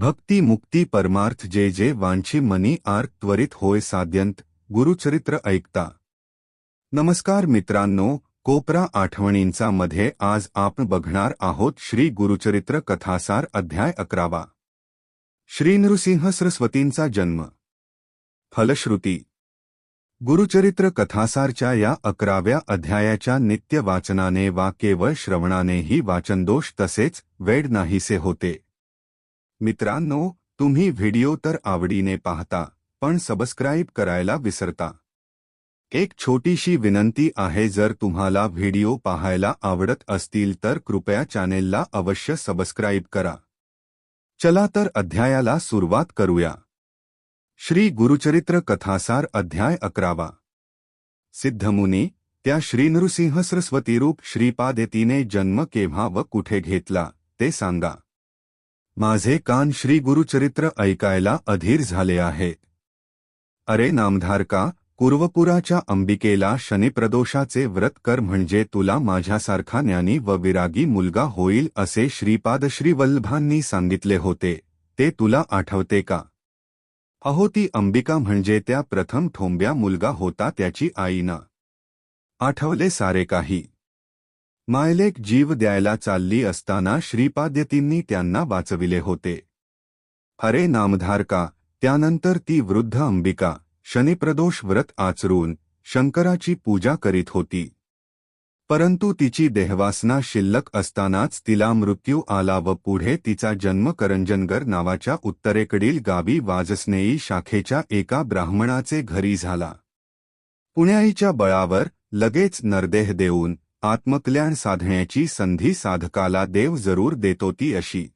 भक्ती मुक्ती परमार्थ जे जे वांछी मनी आर त्वरित होय साध्यंत गुरुचरित्र ऐकता. नमस्कार मित्रांनो कोपरा आठवणींचा मध्ये आज आपण बघणार आहोत श्री गुरुचरित्र कथासार अध्याय अकरावा. श्री नृसिंह सरस्वतींचा जन्म. फलश्रुती. गुरुचरित्र कथासारच्या या अकराव्या अध्यायाच्या नित्य वाचनाने वा केवळ श्रवणानेही वाचनदोष तसेच वेड नाहीसे होते. मित्रांनो, तुम्ही व्हिडिओ तर आवडीने पाहता, पण सबस्क्राईब करायला विसरता. एक छोटीशी विनंती आहे, जर तुम्हाला व्हिडिओ पाहायला आवडत असतील तर कृपया चॅनेलला अवश्य सबस्क्राईब करा. चला तर अध्यायाला सुरुवात करूया. श्री गुरुचरित्र कथासार अध्याय अकरावा. सिद्धमुनी, त्या श्री नृसिंह सरस्वतीरूप श्रीपादेतीने जन्म केव्हा व कुठे घेतला, ते सांगा. माझे कान श्री गुरुचरित्र ऐकायला अधीर झाले आहे. अरे नामधारका कुर्वपुराच्या अंबिकेला शनिप्रदोषाचे व्रत कर म्हणजे तुला माझ्यासारखा ज्ञानी व विरागी मुलगा होईल असे श्रीपाद श्रीवल्लभांनी सांगितले होते. ते तुला आठवते का? अहो ती अंबिका म्हणजे त्या प्रथम ठोंब्या मुलगा होता त्याची आईना. आठवले सारे काही. मायलेक जीव द्यायला चालली असताना श्रीपाद्यतींनी त्यांना वाचविले होते. अरे नामधारका त्यानंतर ती वृद्ध अंबिका शनिप्रदोष व्रत आचरून शंकराची पूजा करीत होती. परंतु तिची देहवासना शिल्लक असतानाच तिला मृत्यू आला व पुढे तिचा जन्म करंजनगर नावाच्या उत्तरेकडील गावी वाजस्नेई शाखेच्या एका ब्राह्मणाचे घरी झाला. पुण्याईच्या बळावर लगेच नरदेह देऊन आत्मकल्याण साधण्याची संधी साधकाला देव जरूर देतो ती अशी.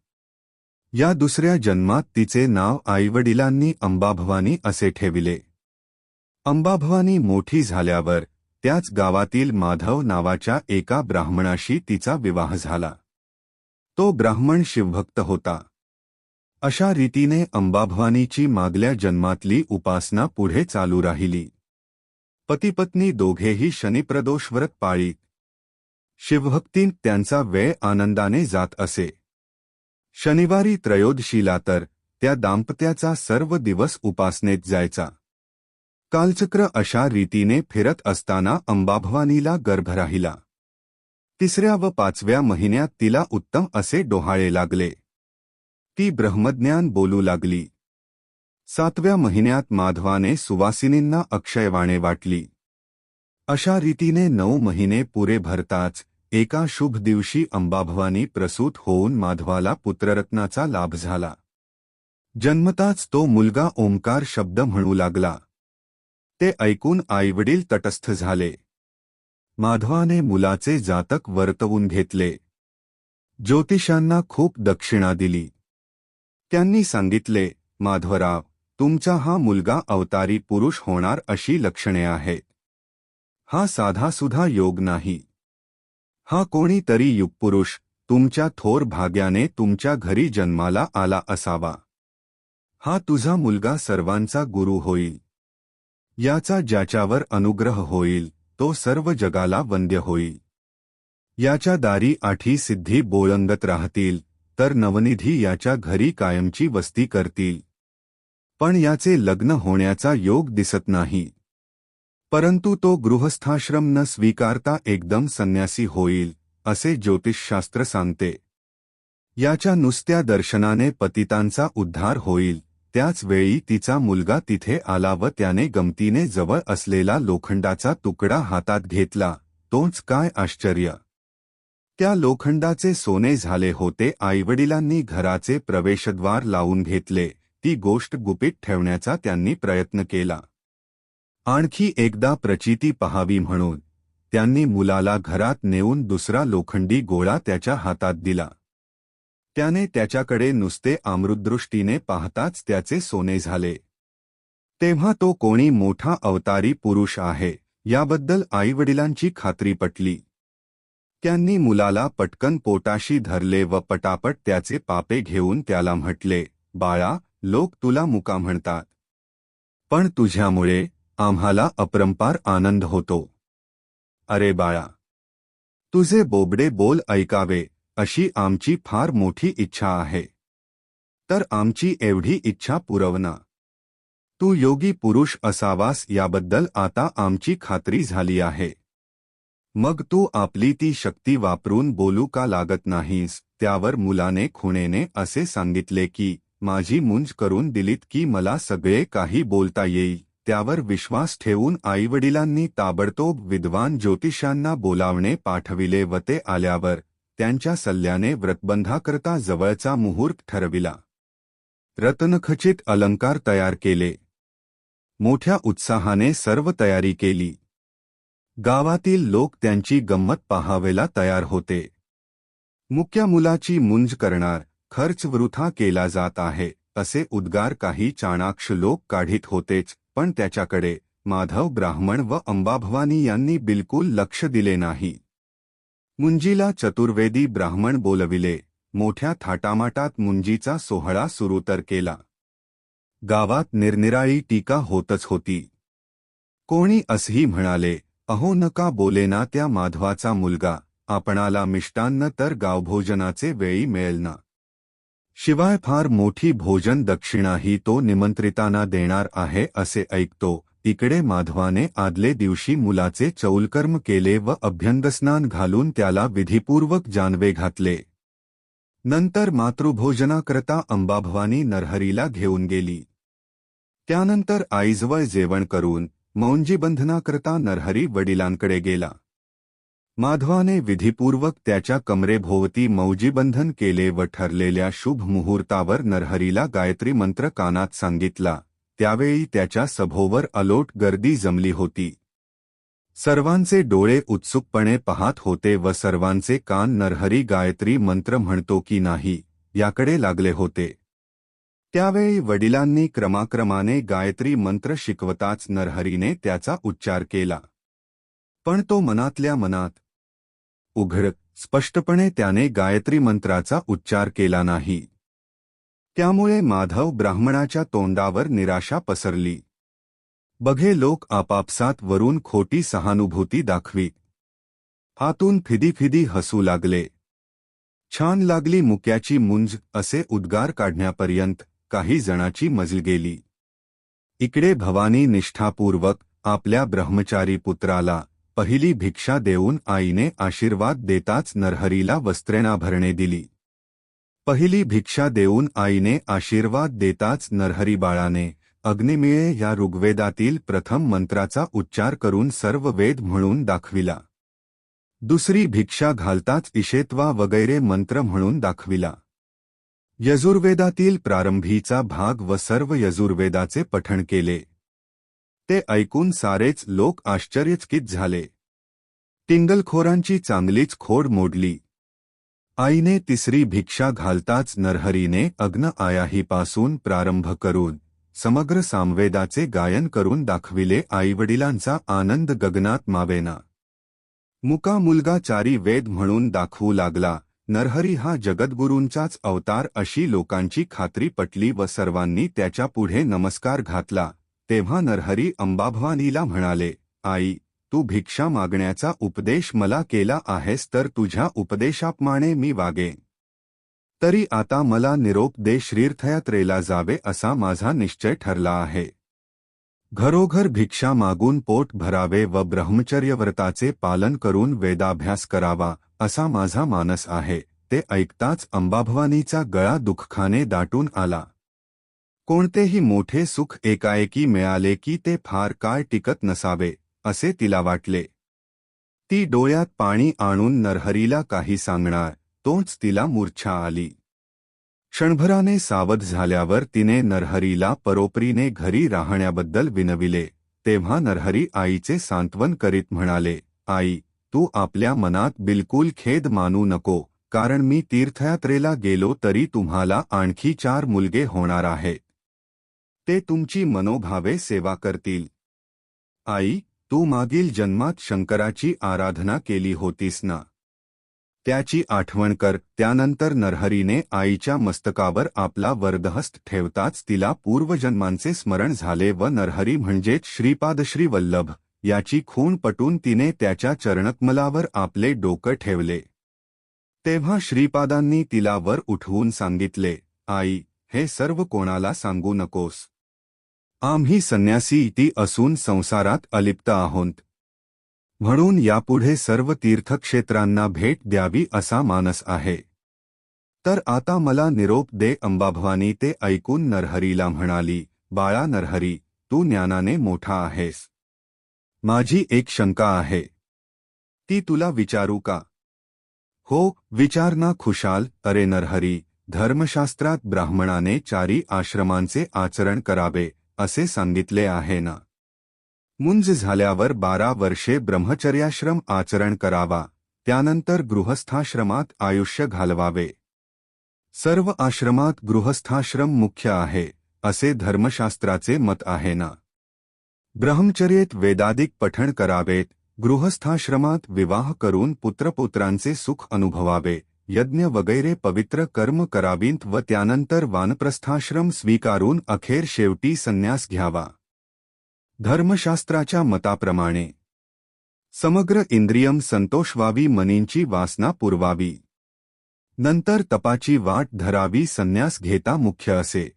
या दुसऱ्या जन्मात तिचे नाव आईवडिलांनी अंबाभवानी असे ठेविले. अंबाभवानी मोठी झाल्यावर त्याच गावातील माधव नावाच्या एका ब्राह्मणाशी तिचा विवाह झाला. तो ब्राह्मण शिवभक्त होता. अशा रीतीने अंबाभवानीची मागल्या जन्मातली उपासना पुढे चालू राहिली. पतीपत्नी दोघेही शनिप्रदोष व्रत पाळीत शिवभक्तीन त्यांचा वेळ आनंदाने जात असे. शनिवारी त्रयोदशीला तर त्या दाम्पत्याचा सर्व दिवस उपासनेत जायचा. कालचक्र अशा रीतीने फिरत असताना अंबाभवानीला गर्भ राहिला. तिसऱ्या व पाचव्या महिन्यात तिला उत्तम असे डोहाळे लागले. ती ब्रह्मज्ञान बोलू लागली. सातव्या महिन्यात माधवाने सुवासिनींना अक्षयवाणे वाटली. अशा रीतीने नऊ महिने पुरे भरताच एका शुभ दिवशी अंबाभवानी प्रसूत होऊन माधवाला पुत्ररत्नाचा लाभ झाला. जन्मताच तो मुलगा ओंकार शब्द म्हणू लागला. ते ऐकून आईवडील तटस्थ झाले. माधवाने मुलाचे जातक वर्तवून घेतले. ज्योतिषांना खूप दक्षिणा दिली. त्यांनी सांगितले माधवराव तुमचा हा मुलगा अवतारी पुरुष होणार अशी लक्षणे आहेत हा साधासुधा योग नाही. हा कोणीतरी युगपुरुष तुमच्या थोर भाग्याने तुमच्या घरी जन्माला आला असावा. हा तुझा मुलगा सर्वांचा गुरु होईल. याचा ज्याच्यावर अनुग्रह होईल तो सर्व जगाला वंद्य होईल. याच्या दारी आठी सिद्धी बोळंगत राहतील तर नवनिधी याच्या घरी कायमची वस्ती करतील. पण याचे लग्न होण्याचा योग दिसत नाही. परंतु तो गृहस्थाश्रम न स्वीकारता एकदम संन्यासी होईल असे ज्योतिषशास्त्र सांगते. याच्या नुसत्या दर्शनाने पतितांचा उद्धार होईल त्याच वेळी तिचा मुलगा तिथे आला व त्याने गमतीने जवळ असलेला लोखंडाचा तुकडा हातात घेतला तोच काय आश्चर्य. त्या लोखंडाचे सोने झाले होते आईवडिलांनी घराचे प्रवेशद्वार लावून घेतले ती गोष्ट गुपित ठेवण्याचा त्यांनी प्रयत्न केला. आणखी एकदा प्रचिती पहावी म्हणून त्यांनी मुलाला घरात नेऊन दुसरा लोखंडी गोळा त्याच्या हातात दिला. त्याने त्याच्याकडे नुसते आमृदृष्टीने पाहताच त्याचे सोने झाले. तेव्हा तो कोणी मोठा अवतारी पुरुष आहे याबद्दल आईवडिलांची खात्री पटली. त्यांनी मुलाला पटकन पोटाशी धरले व पटापट त्याचे पापे घेऊन त्याला म्हटले बाळा लोक तुला मुका म्हणतात. पण तुझ्यामुळे आम्हाला अपरंपार आनंद होतो. अरे बाळा. तुझे बोबडे बोल ऐकावे अशी आमची फार मोठी इच्छा आहे. तर आमची एवढी इच्छा पुरवना. तू योगी पुरुष असावास याबद्दल आता आमची खात्री झाली आहे. मग तू आपली ती शक्ती वापरून बोलू का लागत नाहीस त्यावर मुलाने खुणेने असे सांगितले की माझी मुंज करून दिलीत की मला सगळे काही बोलता येईल. त्यावर विश्वास ठेवून आईवडिलांनी ताबडतोब विद्वान ज्योतिषांना बोलावणे पाठविले व ते आल्यावर त्यांच्या सल्ल्याने व्रतबंधाकरता जवळचा मुहूर्त ठरविला. रतनखचित अलंकार तयार केले. मोठ्या उत्साहाने सर्व तयारी केली. गावातील लोक त्यांची गंमत पाहावेला तयार होते. मुक्या मुलाची मुंज करणार खर्च वृथा केला जात आहे असे उद्गार काही चाणाक्ष लोक काढित होतेच. पण त्याच्याकडे माधव ब्राह्मण व अंबाभवानी यांनी बिलकुल लक्ष दिले नाही. मुंजीला चतुर्वेदी ब्राह्मण बोलविले. मोठ्या थाटामाटात मुंजीचा सोहळा सुरू तर केला. गावात निरनिराळी टीका होतच होती. कोणी असही म्हणाले अहो नका बोलेना त्या माधवाचा मुलगा. आपणाला मिष्टान्न तर गावभोजनाचे वेळी मिळेल ना. शिवाय फार मोठी भोजन दक्षिणाही तो निमंत्रितांना देणार आहे असे ऐकतो. इकडे माधवाने आदले दिवशी मुलाचे चौलकर्म केले व अभ्यंगस्नान घालून त्याला विधीपूर्वक जानवे घातले. नंतर मातृभोजनाकरता अंबाभवानी नरहरीला घेऊन गेली. त्यानंतर आईजवळ जेवण करून मौंजीबंधनाकरता नरहरी वडिलांकडे गेला. माधवाने विधीपूर्वक त्याच्या कमरेभोवती मौजीबंधन केले व ठरलेल्या शुभ मुहूर्तावर नरहरीला गायत्री मंत्र कानात सांगितला. त्यावेळी त्याच्या सभोवर अलोट गर्दी जमली होती. सर्वांचे डोळे उत्सुकपणे पाहत होते व सर्वांचे कान नरहरी गायत्री मंत्र म्हणतो की नाही याकडे लागले होते. त्यावेळी वडिलांनी क्रमाक्रमाने गायत्री मंत्र शिकवताच नरहरीने त्याचा उच्चार केला. पण तो मनातल्या मनात उघड. स्पष्टपणे त्याने गायत्री मंत्राचा उच्चार केला नाही. त्यामुळे माधव ब्राह्मणाच्या तोंडावर निराशा पसरली. बघे लोक आपापसात वरून खोटी सहानुभूती दाखवी. हातून फिदी हसू लागले. छान लागली मुक्याची मुंज असे उद्गार काढण्यापर्यंत काही जणाची मजल गेली. इकडे भवानी निष्ठापूर्वक आपल्या ब्रह्मचारी पुत्राला पहिली भिक्षा देऊन आईने आशीर्वाद देताच नरहरीला वस्त्रेणाभरणे दिली. पहिली भिक्षा देऊन आईने आशीर्वाद देताच नरहरी बाळाने अग्निमिळे या ऋग्वेदातील प्रथम मंत्राचा उच्चार करून सर्व वेद म्हणून दाखविला. दुसरी भिक्षा घालताच इशेत्वा वगैरे मंत्र म्हणून दाखविला. यजुर्वेदातील प्रारंभीचा भाग व सर्व यजुर्वेदाचे पठण केले. ते ऐकून सारेच लोक आश्चर्यचकित झाले. टिंगलखोरांची चांगलीच खोड मोडली. आईने तिसरी भिक्षा घालताच नरहरीने अग्न आयाहीपासून प्रारंभ करून समग्र सामवेदाचे गायन करून दाखविले आईवडिलांचा आनंद गगनात मावेना. मुका मुलगा चारी वेद म्हणून दाखवू लागला नरहरी हा जगद्गुरूंचाच अवतार अशी लोकांची खात्री पटली व सर्वांनी त्याच्या पुढे नमस्कार घातला. तेव्हा नरहरी अंबाभवानीला म्हणाले आई तू भिक्षा मागण्याचा उपदेश मला केला आहेस तर तुझ्या उपदेशाप्रमाणे मी वागे तरी आता मला निरोप दे श्रीर्थयात्रेला जावे असा माझा निश्चय ठरला आहे. घरोघर भिक्षा मागून पोट भरावे व ब्रह्मचर्यव्रताचे पालन करून वेदाभ्यास करावा असा माझा मानस आहे. ते ऐकताच अंबाभवानीचा गळा दुःखाने दाटून आला. कोणतेही मोठे सुख एकाएकी मिळाले की ते फार काळ टिकत नसावे असे तिला वाटले. ती डोळ्यात पाणी आणून नरहरीला काही सांगणार तोच तिला मूर्छा आली. क्षणभराने सावध झाल्यावर तिने नरहरीला परोपरीने घरी राहण्याबद्दल विनविले तेव्हा नरहरी आईचे सांत्वन करीत म्हणाले आई तू आपल्या मनात बिलकुल खेद मानू नको कारण मी तीर्थयात्रेला गेलो तरी तुम्हाला आणखी चार मुलगे होणार आहेत. ते तुमची मनोभावे सेवा करतील. आई तू मागील जन्मात शंकराची आराधना केली होतीस ना? त्याची आठवण कर त्यानंतर नरहरीने आईच्या मस्तकावर आपला वरदहस्त ठेवताच तिला पूर्वजन्मांचे स्मरण झाले व नरहरी म्हणजेच श्रीपादश्री वल्लभ याची खूण पटून तिने त्याच्या चरणकमलावर आपले डोकं ठेवले. तेव्हा श्रीपादांनी तिला वर उठवून सांगितले आई हे सर्व कोणाला सांगू नकोस. आम्ही संन्यासी इति असून संसारात अलिप्त आहोत. म्हणून यापुढे सर्व तीर्थक्षेत्रांना भेट द्यावी असा मानस आहे. तर आता मला निरोप दे अंबाभवानी ते ऐकून नरहरीला म्हणाली बाळा नरहरी तू ज्ञानाने मोठा आहेस. माझी एक शंका आहे. ती तुला विचारू का? हो विचार ना खुशाल अरे नरहरी धर्मशास्त्रात ब्राह्मणाने चारी आश्रमांचे आचरण करावे असे सांगितले आहे ना. मुंज झाल्यावर बारा वर्षे ब्रह्मचर्याश्रम आचरण करावा. त्यानंतर गृहस्थाश्रमात आयुष्य घालवावे. सर्व आश्रमात गृहस्थाश्रम मुख्य आहे असे धर्मशास्त्राचे मत आहे ना. ब्रह्मचर्येत वेदादिक पठण करावेत गृहस्थाश्रमात विवाह करून पुत्रपुत्रांचे सुख अनुभवावे. यज्ञ वगैरे पवित्र कर्म करावीत व त्यानंतर वानप्रस्थाश्रम स्वीकारून अखेर शेवटी संन्यास घ्यावा. धर्मशास्त्राच्या मताप्रमाणे. समग्र इंद्रियम संतोष व्हावी मनींची वासना पुरवावी. नंतर तपाची वाट धरावी संन्यास घेता मुख्य असे.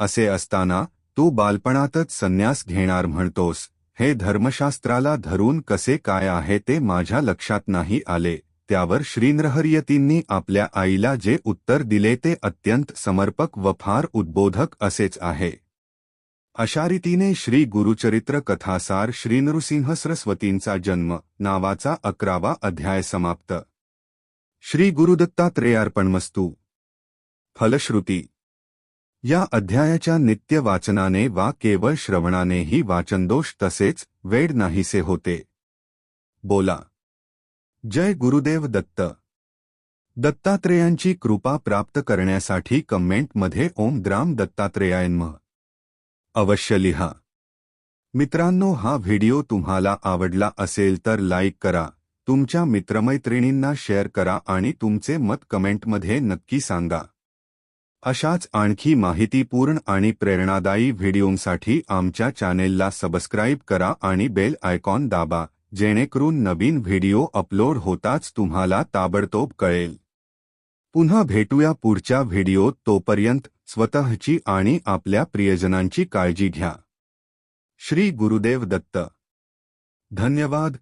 असे असताना तू बालपणातच संन्यास घेणार म्हणतोस हे धर्मशास्त्राला धरून कसे काय आहे ते माझ्या लक्षात नाही आले. त्यावर श्रीनरहरियतींनी आपल्या आईला जे उत्तर दिले ते अत्यंत समर्पक व फार उद्बोधक असेच आहे. अशा रीतीने श्री गुरुचरित्र कथासार श्रीनृसिंह सरस्वतींचा जन्म नावाचा अकरावा अध्याय समाप्त. श्री गुरुदत्तात्रेयार्पणमस्तू फलश्रुती. या अध्यायाच्या नित्य वाचनाने वा केवळ श्रवणानेही वाचनदोष तसेच वेड नाहीसे होते. बोला. जय गुरुदेव दत्त. दत्तात्रेयांची कृपा प्राप्त करण्यासाठी कमेंटमध्ये ओम द्राम दत्तात्रेयांम अवश्य लिहा. मित्रांनो हा व्हिडिओ तुम्हाला आवडला असेल तर लाईक करा तुमच्या मित्रमैत्रिणींना शेअर करा आणि तुमचे मत कमेंटमध्ये नक्की सांगा. अशाच आणखी माहितीपूर्ण आणि प्रेरणादायी व्हिडिओंसाठी आमच्या चॅनेलला सबस्क्राईब करा आणि बेल आयकॉन दाबा. जेणेकरून नवीन व्हिडिओ अपलोड होताच तुम्हाला ताबडतोब कळेल. पुन्हा भेटूया पुढच्या व्हिडिओत तोपर्यंत स्वतःची आणि आपल्या प्रियजनांची काळजी घ्या. श्री गुरुदेव दत्त. धन्यवाद.